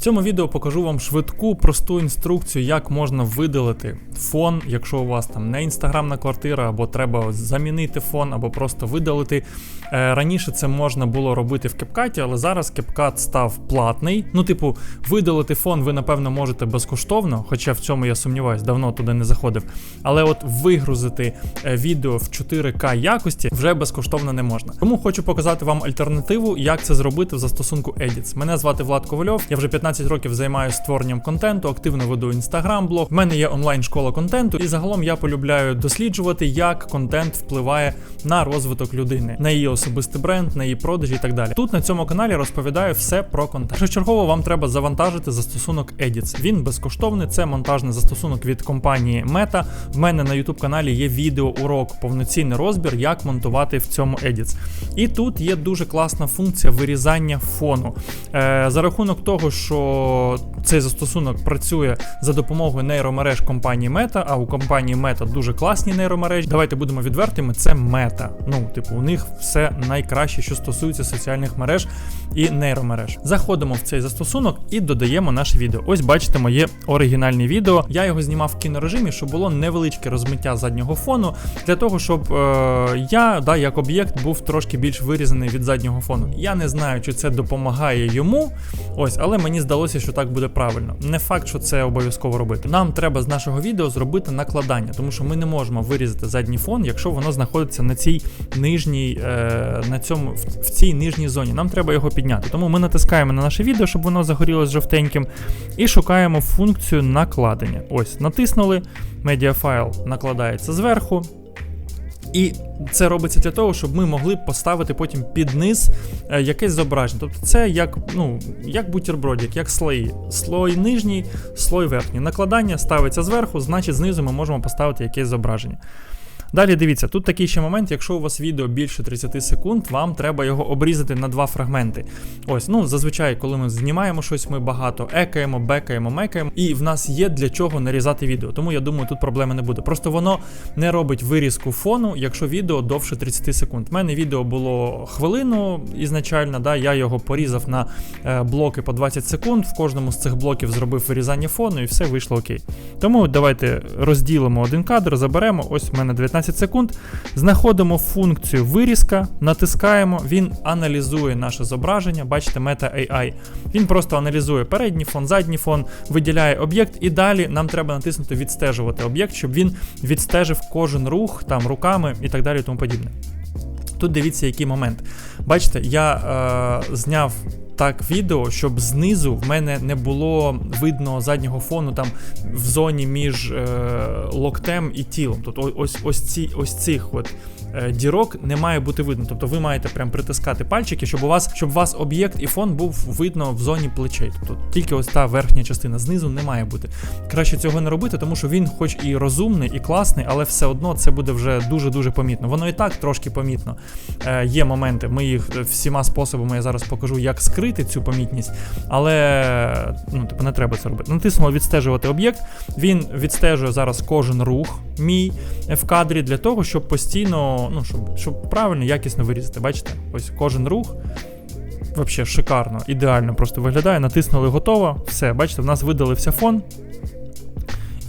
В цьому відео покажу вам швидку, просту інструкцію, як можна видалити фон, якщо у вас там не інстаграмна квартира, або треба замінити фон, або просто видалити. Е, раніше це можна було робити в CapCut, але зараз CapCut став платний. Ну, типу, видалити фон ви, напевно, можете безкоштовно, хоча в цьому я сумніваюсь, давно туди не заходив. Але от вигрузити е, відео в 4К якості вже безкоштовно не можна. Тому хочу показати вам альтернативу, як це зробити в застосунку Edits. Мене звати Влад Ковальов, я вже 15 років займаюся створенням контенту, активно веду інстаграм-блог. В мене є онлайн-школа контенту, і загалом я полюбляю досліджувати, як контент впливає на розвиток людини, на її особистий бренд, на її продажі і так далі. Тут на цьому каналі розповідаю все про контент. Першочергово вам треба завантажити застосунок Edits. Він безкоштовний, це монтажний застосунок від компанії Meta. В мене на YouTube каналі є відео урок, повноцінний розбір, як монтувати в цьому Edits. І тут є дуже класна функція вирізання фону. Е, За рахунок того, що цей застосунок працює за допомогою нейромереж компанії Meta, а у компанії Meta дуже класні нейромережі. Давайте будемо відвертими. Це Meta. Ну, типу, у них все найкраще, що стосується соціальних мереж і нейромереж. Заходимо в цей застосунок і додаємо наше відео. Ось бачите моє оригінальне відео. Я його знімав в кінорежимі, щоб було невеличке розмиття заднього фону, для того, щоб е, я, да, як об'єкт, був трошки більш вирізаний від заднього фону. Я не знаю, чи це допомагає йому. Ось, але мені здалося, що так буде правильно. Не факт, що це обов'язково робити. Нам треба з нашого відео зробити накладання, тому що ми не можемо вирізати задній фон, якщо воно знаходиться на цій нижній, е, на цьому в цій нижній зоні. Нам треба його підняти. Тому ми натискаємо на наше відео, щоб воно загорілося жовтеньким, і шукаємо функцію накладення. Ось, натиснули, медіафайл накладається зверху. І це робиться для того, щоб ми могли поставити потім під низ е, якесь зображення. Тобто це як ну, як бутербродик, як слої. Слой нижній, слой верхній. Накладання ставиться зверху, значить знизу ми можемо поставити якесь зображення. Далі дивіться, тут такий ще момент, якщо у вас відео більше 30 секунд, вам треба його обрізати на два фрагменти. Ось, ну зазвичай, коли ми знімаємо щось, ми багато екаємо, бекаємо, мекаємо, і в нас є для чого нарізати відео. Тому я думаю, тут проблеми не буде. Просто воно не робить вирізку фону, якщо відео довше 30 секунд. У мене відео було хвилину ізначально, да, я його порізав на е, блоки по 20 секунд. В кожному з цих блоків зробив вирізання фону і все вийшло окей. Тому давайте розділимо один кадр, заберемо. Ось в мене 19 15 секунд. Знаходимо функцію вирізка, натискаємо, він аналізує наше зображення. Бачите, Meta AI. Він просто аналізує передній фон, задній фон, виділяє об'єкт, і далі нам треба натиснути відстежувати об'єкт, щоб він відстежив кожен рух там руками і так далі. тому подібне. Тут дивіться, який момент. Бачите, я е, зняв так відео, щоб знизу в мене не було видно заднього фону там в зоні між е, локтем і тілом. Тобто ось ось ці ось цих от Е, дірок не має бути видно. Тобто ви маєте прям притискати пальчики, щоб у вас щоб у вас об'єкт і фон був видно в зоні плечей. Тобто тільки ось та верхня частина знизу не має бути. Краще цього не робити, тому що він, хоч і розумний, і класний, але все одно це буде вже дуже-дуже помітно. Воно і так трошки помітно. Е, Є моменти, ми їх всіма способами я зараз покажу, як скрити цю помітність, але ну, типу, не треба це робити. Натиснули відстежувати об'єкт. Він відстежує зараз кожен рух мій в кадрі для того, щоб постійно ну, щоб щоб правильно, якісно вирізати. Бачите? Ось кожен рух. Взагалі шикарно, ідеально просто виглядає. Натиснули готово. Все, бачите, в нас видалився фон.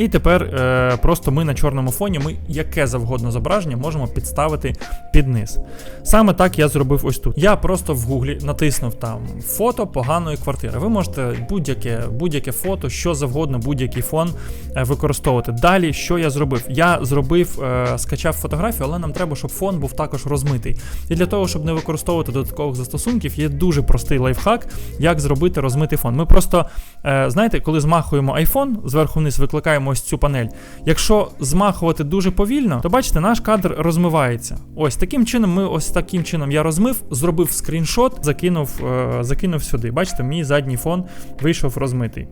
І тепер е, просто ми на чорному фоні ми яке завгодно зображення можемо підставити під низ. Саме так я зробив ось тут. Я просто в гуглі натиснув там фото поганої квартири. Ви можете будь-яке будь-яке фото, що завгодно, будь-який фон е, використовувати. Далі, що я зробив? Я зробив, е, скачав фотографію, але нам треба, щоб фон був також розмитий. І для того, щоб не використовувати додаткових застосунків, є дуже простий лайфхак, як зробити розмитий фон. Ми просто, е, знаєте, коли змахуємо iPhone, зверху вниз викликаємо ось цю панель. Якщо змахувати дуже повільно, то бачите, наш кадр розмивається. Ось таким чином, ми ось таким чином я розмив, зробив скріншот, закинув, е, закинув сюди. Бачите, мій задній фон вийшов розмитий.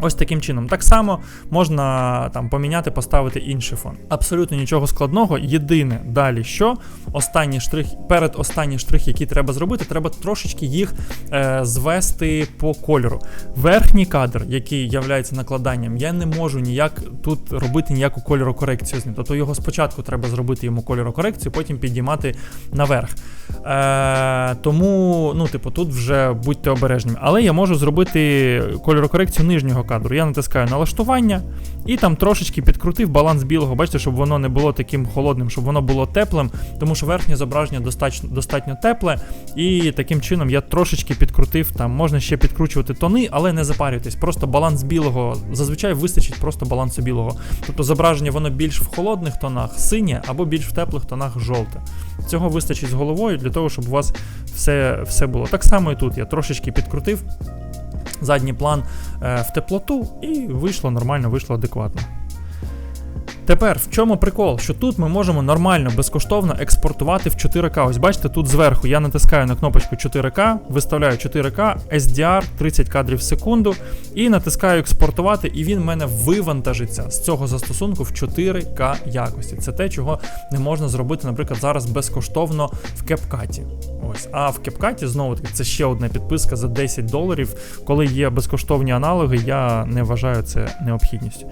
Ось таким чином. Так само можна там поміняти, поставити інший фон. Абсолютно нічого складного. Єдине далі, що останній штрих, перед останній штрих, який треба зробити, треба трошечки їх е, звести по кольору. Верхній кадр, який являється накладанням, я не можу ніяк тут робити ніяку кольорокорекцію з ним. Тобто його спочатку треба зробити йому кольорокорекцію, потім підіймати наверх. Е, тому, ну, типу, тут вже будьте обережними. Але я можу зробити кольорокорекцію нижнього кадру. Я натискаю налаштування і там трошечки підкрутив баланс білого. Бачите, щоб воно не було таким холодним, щоб воно було теплим, тому що верхнє зображення достатньо, достатньо тепле. І таким чином я трошечки підкрутив. Там можна ще підкручувати тони, але не запарюйтесь. Просто баланс білого зазвичай вистачить просто балансу білого. Тобто зображення воно більш в холодних тонах синє або більш в теплих тонах жовте. Цього вистачить з головою для того, щоб у вас все, все було. Так само і тут я трошечки підкрутив задній план е, в теплоту і вийшло нормально, вийшло адекватно. Тепер в чому прикол? Що тут ми можемо нормально, безкоштовно експортувати в 4К. Ось бачите, тут зверху я натискаю на кнопочку 4К, виставляю 4К, SDR 30 кадрів в секунду і натискаю експортувати, і він в мене вивантажиться з цього застосунку в 4К якості. Це те, чого не можна зробити, наприклад, зараз безкоштовно в CapCut. Ось, а в CapCut, знову таки, це ще одна підписка за 10 доларів. Коли є безкоштовні аналоги, я не вважаю це необхідністю.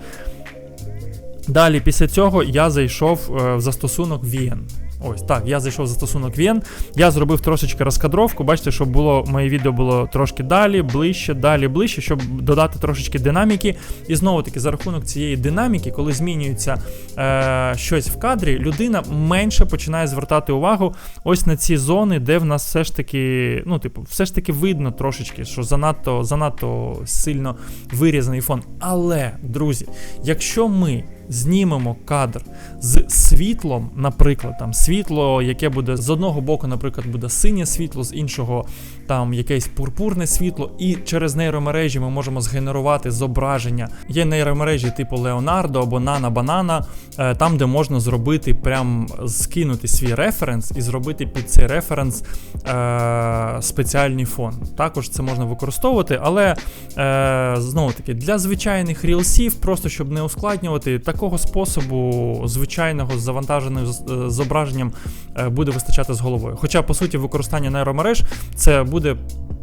Далі, після цього я зайшов е, в застосунок VN. Ось так, я зайшов в застосунок VN, я зробив трошечки розкадровку. Бачите, щоб було моє відео було трошки далі, ближче, далі, ближче, щоб додати трошечки динаміки. І знову таки, за рахунок цієї динаміки, коли змінюється е, щось в кадрі, людина менше починає звертати увагу ось на ці зони, де в нас все ж таки, ну, типу, все ж таки видно трошечки, що занадто, занадто сильно вирізаний фон. Але, друзі, якщо ми знімемо кадр з світлом, наприклад, там світло, яке буде з одного боку, наприклад, буде синє світло, з іншого там якесь пурпурне світло, і через нейромережі ми можемо згенерувати зображення. Є нейромережі типу Leonardo або Nana Banana, е, там, де можна зробити прям скинути свій референс і зробити під цей референс е, спеціальний фон. Також це можна використовувати, але е, знову таки для звичайних рілсів, просто щоб не ускладнювати, такого способу звичайного з завантаженим е, зображенням е, буде вистачати з головою. Хоча, по суті, використання нейромереж це буде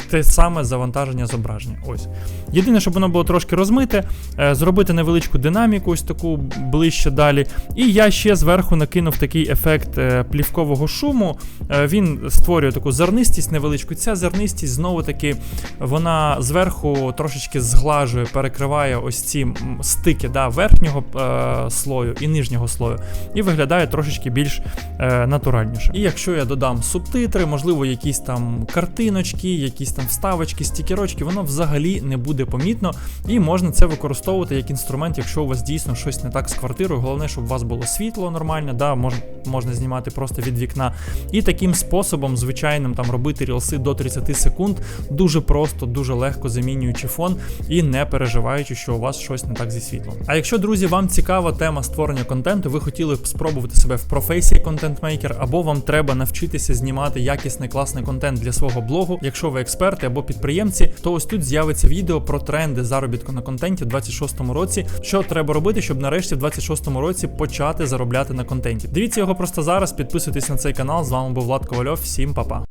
те саме завантаження зображення. Ось. Єдине, щоб воно було трошки розмите, е, зробити невеличку динаміку, ось таку ближче далі. І я ще зверху накинув такий ефект плівкового шуму. Він створює таку зернистість невеличку. Ця зернистість знову таки вона зверху трошечки зглажує, перекриває ось ці стики да, верхнього слою і нижнього слою, і виглядає трошечки більш е, натуральніше. І якщо я додам субтитри, можливо, якісь там картиночки, якісь там вставочки, стікерочки, воно взагалі не буде помітно, і можна це використовувати як інструмент, якщо у вас дійсно щось не так з квартирою. Головне, щоб у вас було світло нормальне, да, мож, можна знімати просто від вікна. І таким способом, звичайним, там робити рілси до 30 секунд, дуже просто, дуже легко замінюючи фон і не переживаючи, що у вас щось не так зі світлом. А якщо, друзі, вам цікава тема створення контенту, ви хотіли б спробувати себе в професії контент-мейкер, або вам треба навчитися знімати якісний класний контент для свого блогу. Якщо ви експерти або підприємці, то ось тут з'явиться відео про тренди заробітку на контенті в 26-му році. Що треба робити, щоб нарешті в 26-му році почати заробляти на контенті. Дивіться його просто зараз, підписуйтесь на цей канал. З вами був Влад Ковальов. Всім па-па.